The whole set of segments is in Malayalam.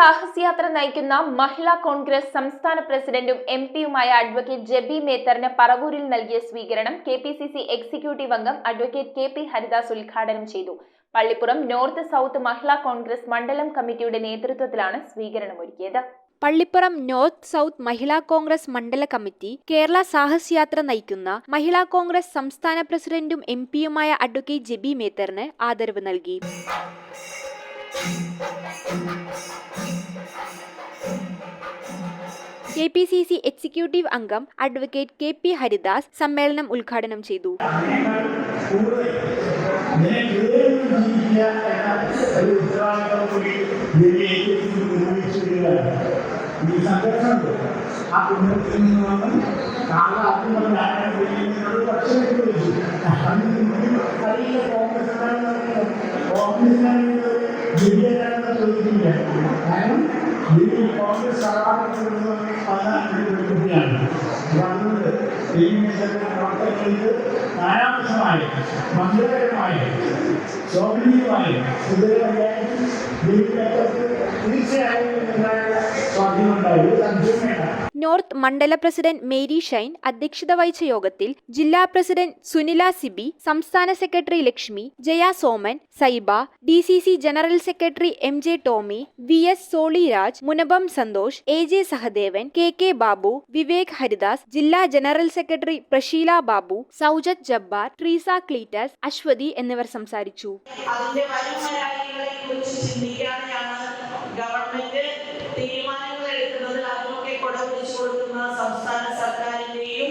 സാഹസയാത്ര നയിക്കുന്ന മഹിളാ കോൺഗ്രസ് സംസ്ഥാന പ്രസിഡന്റും എം പിയുമായ അഡ്വക്കേറ്റ് ജെബി മേത്തറിന് പറവൂരിൽ നൽകിയ സ്വീകരണം K P C C executive അംഗം അഡ്വക്കേറ്റ് കെ പി ഹരിദാസ് ഉദ്ഘാടനം ചെയ്തു. Pallipuram north south Mahila Congress മണ്ഡലം കമ്മിറ്റിയുടെ നേതൃത്വത്തിലാണ് സ്വീകരണമൊരുക്കിയത് Pallipuram north south Mahila Congress മണ്ഡല കമ്മിറ്റി കേരള സാഹസയാത്ര നയിക്കുന്ന മഹിളാ കോൺഗ്രസ് സംസ്ഥാന പ്രസിഡന്റും എം പിയുമായ അഡ്വക്കേറ്റ് ജെബി മേത്തറിന് ആദരവ് നൽകി. K P C C executive അംഗം അഡ്വക്കേറ്റ് കെ പി ഹരിദാസ് സമ്മേളനം ഉദ്ഘാടനം ചെയ്തു കൂടുതൽ ഇതിനെ കേൾവി ജീവിക്കുക എന്ന ഒരു ഉത്തരവാദിത്വം കൂടി ഇതിനെ ഏറ്റെടുത്ത് നിർവഹിച്ചു വരികയാണ് ഈ സംഘടനയുണ്ട് ആ കുടുംബത്തിൽ നിന്ന് വന്ന് നാളെ ആദ്യം പറഞ്ഞ ആരാണ് ചെയ്യുന്നത് പക്ഷേ വിളിച്ചു അറിയില്ല കോൺഗ്രസ് കോൺഗ്രസിനാണെങ്കിൽ വിജയനാണെന്ന് ചോദിക്കില്ല കാരണം ഈ കോൺഗ്രസ് സഹായപ്പെടുന്നത് ഈ പ്രവർത്തനങ്ങൾക്ക് നാനാവിധമായി മംഗളകരമായി ശോഭനീയമായി സുന്ദരമായി ജീവിതത്തിൽ തീർച്ചയായും ഉണ്ടായ നോർത്ത് മണ്ഡല പ്രസിഡന്റ് മേരി ഷൈൻ അധ്യക്ഷത വഹിച്ച യോഗത്തിൽ ജില്ലാ പ്രസിഡന്റ് സുനില സിബി സംസ്ഥാന secretary Lakshmi Jaya Soman Saiba D C C general secretary M J Tommy V S Solyraj Munambam Santhosh A J Sahadevan K K Babu Vivek Haridas ജില്ലാ ജനറൽ സെക്രട്ടറി പ്രശീല ബാബു സൗജത് ജബ്ബാർ ട്രീസ ക്ലീറ്റസ് അശ്വതി എന്നിവർ സംസാരിച്ചു. അതിന്റെ കൊടുക്കുന്ന സംസ്ഥാന സർക്കാരിന്റെയും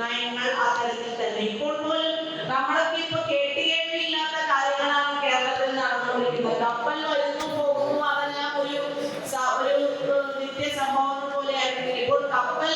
നയങ്ങൾ അത്തരത്തിൽ തന്നെ. ഇപ്പോൾ പോലും നമ്മളൊക്കെ ഇപ്പൊ കേട്ടുകേൾവിയില്ലാത്ത കാര്യങ്ങളാണ് കേരളത്തിൽ നടന്നുകൊണ്ടിരിക്കുന്നത്. കപ്പൽ വരുന്നു പോകുന്നു അതെല്ലാം ഒരു ഒരു നിത്യ സംഭവം പോലെ ആയിരുന്നു ഇപ്പോൾ കപ്പൽ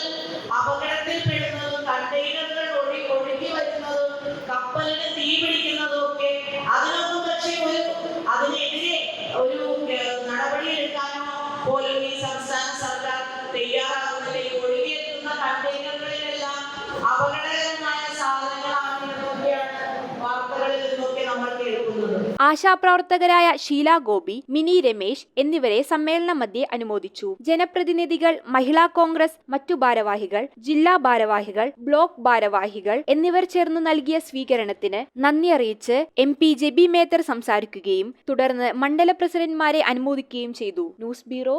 ആശാപ്രവർത്തകരായ ഷീല ഗോപി മിനി രമേശ് എന്നിവരെ സമ്മേളന മധ്യേ അനുമോദിച്ചു. ജനപ്രതിനിധികൾ മഹിളാ കോൺഗ്രസ് മറ്റു ഭാരവാഹികൾ ജില്ലാ ഭാരവാഹികൾ ബ്ലോക്ക് ഭാരവാഹികൾ എന്നിവർ ചേർന്ന് നൽകിയ സ്വീകരണത്തിന് നന്ദി അറിയിച്ച് എം പി ജെബി മേത്തർ സംസാരിക്കുകയും തുടർന്ന് മണ്ഡല പ്രസിഡന്റ്മാരെ അനുമോദിക്കുകയും ചെയ്തു. News bureau